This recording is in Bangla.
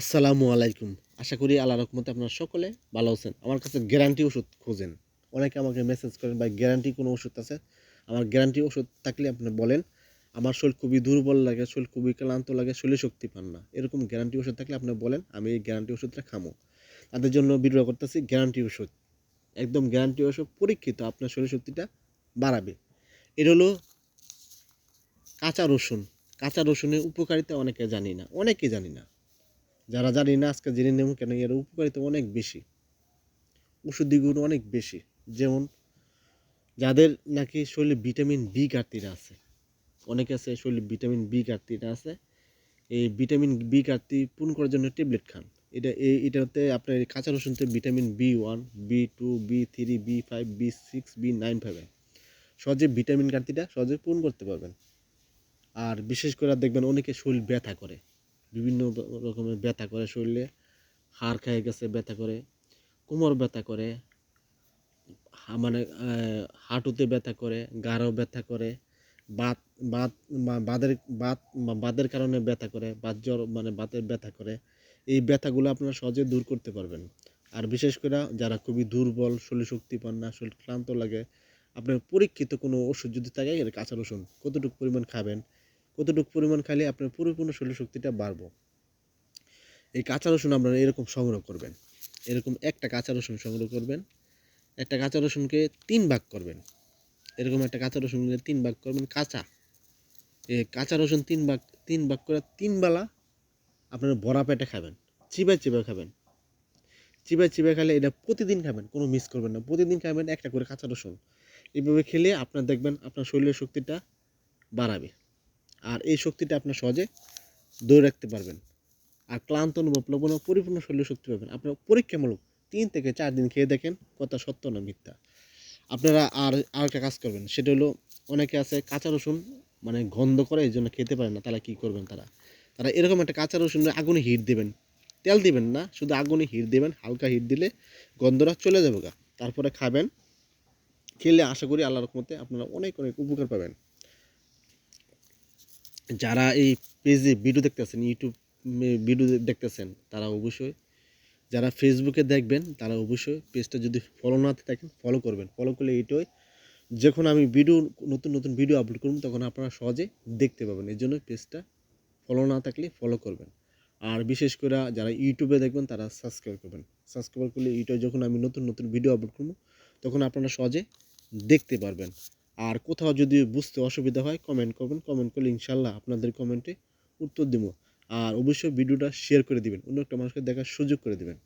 আসসালামু আলাইকুম। আশা করি আল্লাহ রকমতে আপনারা সকলে ভালো আছেন। আমার কাছে গ্যারান্টি ওষুধ খোঁজেন। অনেকে আমাকে মেসেজ করেন বা গ্যারান্টি কোনো ওষুধ আছে? আমার গ্যারান্টি ওষুধ থাকলে আপনি বলেন। আমার শরীর খুবই দুর্বল লাগে, শরীর খুবই ক্লান্ত লাগে, শরীরে শক্তি পান না। এরকম গ্যারান্টি ওষুধ থাকলে আপনি বলেন, আমি এই গ্যারান্টি ওষুধটা খামো। তাদের জন্য ভিডিও করতেছি গ্যারান্টি ওষুধ। একদম গ্যারান্টি ওষুধ পরীক্ষিত, আপনার শরীর শক্তিটা বাড়াবে। এটা হলো কাঁচা রসুন। কাঁচা রসুনের উপকারিতা অনেকে জানি না অনেকে জানি না। যারা জানি না, আজকে জেনে নেব কেন এর উপকারিতা অনেক বেশি। ওষুধি গুণ অনেক বেশি। যেমন যাদের নাকি শরীরে ভিটামিন বি ঘাটতিটা আছে। অনেকে আছে শরীরে ভিটামিন বি ঘাটতিটা আছে। এই ভিটামিন বি ঘাটতি পূরণ করার জন্য ট্যাবলেট খান। এটা এই এটাতে আপনার কাঁচা রসুনতে vitamin B one B two B three B five B six B nine পাবেন। সহজে ভিটামিন ঘাটতিটা সহজে পূরণ করতে পারবেন। আর বিশেষ করে দেখবেন অনেকে শরীর ব্যথা করে। বিভিন্ন রকমের ব্যথা করে শরীরে। হাড় খেয়ে গেছে, ব্যথা করে। কোমর ব্যথা করে। মানে হাঁটুতে ব্যথা করে গাঢ় ব্যথা করে। বাত বাত বাদের বাত বাদের কারণে ব্যথা করে, বাত জ্বর মানে বাতের ব্যথা করে। এই ব্যথাগুলো আপনারা সহজে দূর করতে পারবেন। আর বিশেষ করে যারা খুবই দুর্বল শরীর শক্তি পান না, শরীর ক্লান্ত লাগে, আপনার পরীক্ষিত কোনো ওষুধ যদি থাকে কাঁচা রসুন কতটুকু পরিমাণ খাবেন কতটুকু পরিমাণ খাইলে আপনার পরিপূর্ণ শরীর শক্তিটা বাড়বো। এই কাঁচা রসুন আপনারা এরকম সংগ্রহ করবেন। এরকম একটা কাঁচা রসুন সংগ্রহ করবেন। একটা কাঁচা রসুনকে তিন ভাগ করবেন। এরকম একটা কাঁচা রসুনকে তিন ভাগ করবেন কাঁচা। এ কাঁচা রসুন তিন ভাগ তিন ভাগ করে তিন বেলা আপনারা বড়া পেটে খাবেন। চিবাই চিবাই খাবেন। চিবাই চিবাই খেলে এটা প্রতিদিন খাবেন, কোনো মিস করবেন না। প্রতিদিন খাবেন একটা করে কাঁচা রসুন। এইভাবে খেলে আপনার দেখবেন আপনার শরীরের শক্তিটা বাড়াবে। আর এই শক্তিটা আপনার সহজে ধরে রাখতে পারবেন। আর ক্লান্ত অনুভব, লবণ পরিপূর্ণ শরীর শক্তি পাবেন। আপনার পরীক্ষামূলক তিন থেকে চার দিন খেয়ে দেখেন, কথা সত্য না মিথ্যা। আপনারা আর আর একটা কাজ করবেন, সেটা হলো অনেকে আছে কাঁচা রসুন মানে গন্ধ করে এই জন্য খেতে পারে না, তারা কী করবেন তারা? তারা এরকম একটা কাঁচা রসুন আগুনে হিট দেবেন। তেল দিবেন না, শুধু আগুনে হিট দেবেন, হালকা হিট দিলে গন্ধটা চলে যাবে গা। তারপরে খাবেন। খেলে আশা করি আল্লাহর রহমতে আপনারা অনেক অনেক উপকার পাবেন। যারা এই পেজে ভিডিও দেখতেছেন ইউটিউব ভিডিও দেখতেছেন, তারা অবশ্যই, যারা ফেসবুকে দেখবেন, তারা অবশ্যই পেজটা যদি ফলো না থাকেন ফলো করবেন। ফলো করলে এইটাই যখন আমি ভিডিও নতুন নতুন ভিডিও আপলোড করব, তখন আপনারা সহজে দেখতে পাবেন। এই জন্য পেজটা ফলো না থাকলে ফলো করবেন। আর বিশেষ করে যারা ইউটিউবে দেখবেন, তারা সাবস্ক্রাইব করবেন। সাবস্ক্রাইব করলে ইউটিউবে যখন আমি নতুন নতুন ভিডিও আপলোড করব, তখন আপনারা সহজে দেখতে পারবেন। আর কোথাও যদি বুঝতে অসুবিধা হয় কমেন্ট করবেন। কমেন্ট করলে ইনশাল্লাহ আপনাদের কমেন্টে উত্তর দিব। আর অবশ্যই ভিডিওটা শেয়ার করে দিবেন। অন্য একটা মানুষকে দেখার সুযোগ করে দিবেন।